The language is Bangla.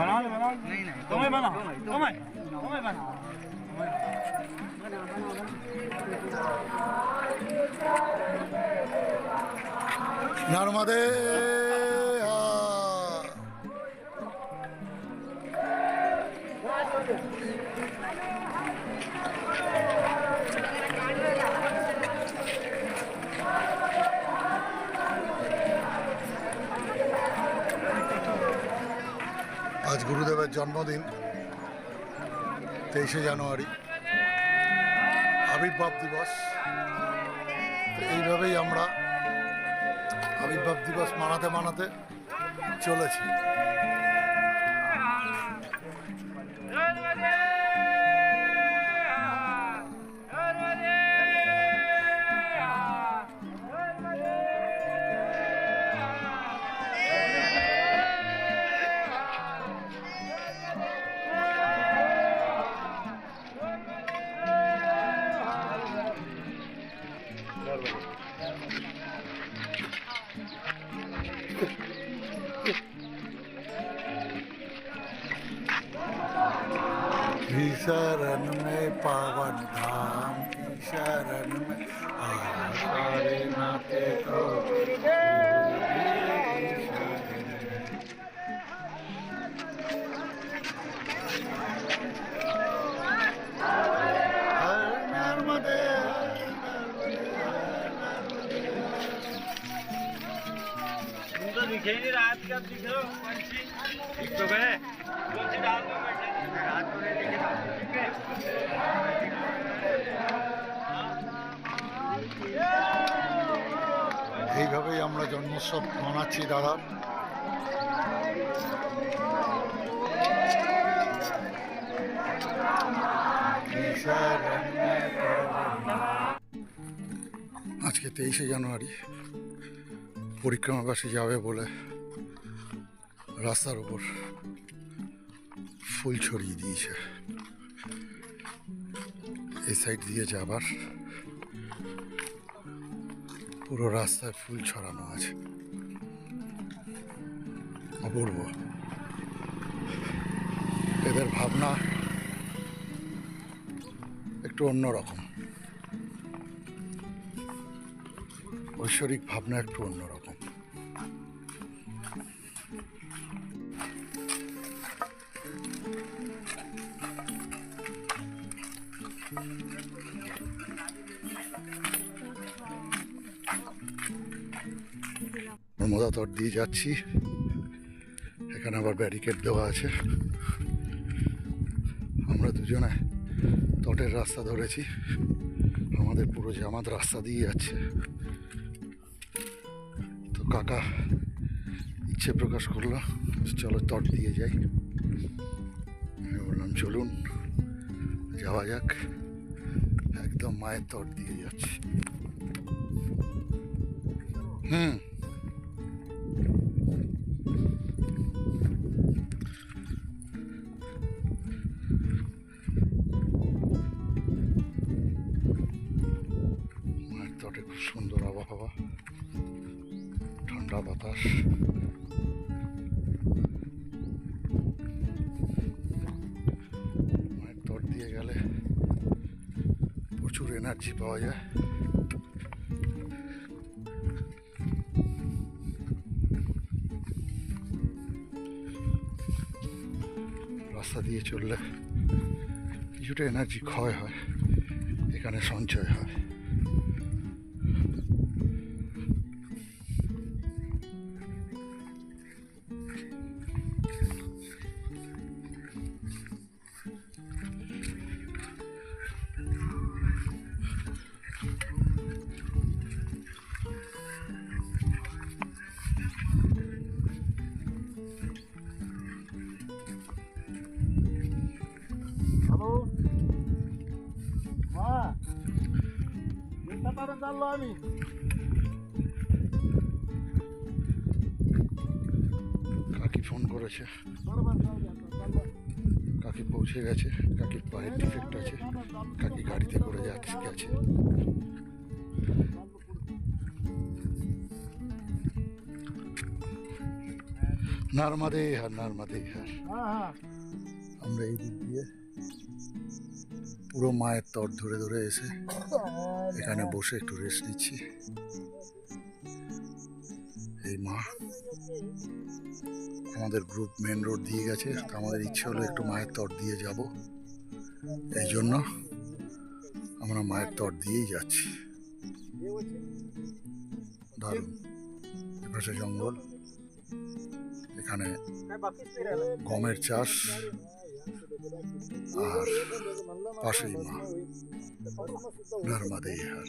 बना ले बना नहीं नहीं तुम्हें बना तुम्हें तुम्हें बना नर्मदे Thank you. জন্মদিন তেইশে জানুয়ারি আবির্ভাব দিবস। এইভাবেই আমরা আবির্ভাব দিবস মানাতে মানাতে চলেছি। शरण में पावन धाम की शरण में। आरे नाते तो रात कब दिख रहे पंछी। दिख तो गए? सी डाल दो रात को এইভাবেই আমরা জন্মোৎসব মানাচ্ছি, দাদা। আজকে তেইশে জানুয়ারি, পরিক্রমাবাসী যাবে বলে রাস্তার উপর ফুল ছড়িয়ে দিয়েছে। এই সাইড দিয়ে যাবার। পুরো রাস্তায় ফুল ছড়ানো আছে। অপূর্ব। এদের ভাবনা একটু অন্যরকম ঐশ্বরিক ভাবনা একটু অন্যরকম নর্মদা তট দিয়ে যাচ্ছি। এখানে আবার ব্যারিকেড দেওয়া আছে। আমরা দুজনে তটের রাস্তা ধরেছি। আমাদের পুরো জামাত রাস্তা দিয়ে যাচ্ছে। তো কাকা, ইচ্ছে প্রকাশ করল, চলো তট দিয়ে যাই। আমি বললাম, চলুন, যাওয়া যাক। একদম মায়ের তট দিয়ে যাচ্ছি। হুম। ঠান্ডা বাতাস। মায়ের তট দিয়ে গেলে প্রচুর এনার্জি পাওয়া যায়। রাস্তা দিয়ে চললে কিছুটা এনার্জি ক্ষয় হয়, এখানে সঞ্চয় হয়। কাকি ফোন করেছে। কাকি পৌঁছে গেছে কাকির পায়ের ডিফেক্ট আছে কাকি গাড়িতে করে যাচ্ছে গেছে নারমাদে হার নারমাদে হার। আমরা এই দিক দিয়ে পুরো মায়ের তর ধরে ধরে এসে এখানে বসে একটু রেস্ট নিচ্ছি। এই মা আমাদের গ্রুপ মেন রোড দিয়ে গেছে আমাদের ইচ্ছে হলো একটু মায়ের তর দিয়ে যাব। এই জন্য আমরা মায়ের তর দিয়েই যাচ্ছি। দারুণ। এপাশে জঙ্গল, এখানে গমের চাষ আর পাশেই মা নর্মাদে হার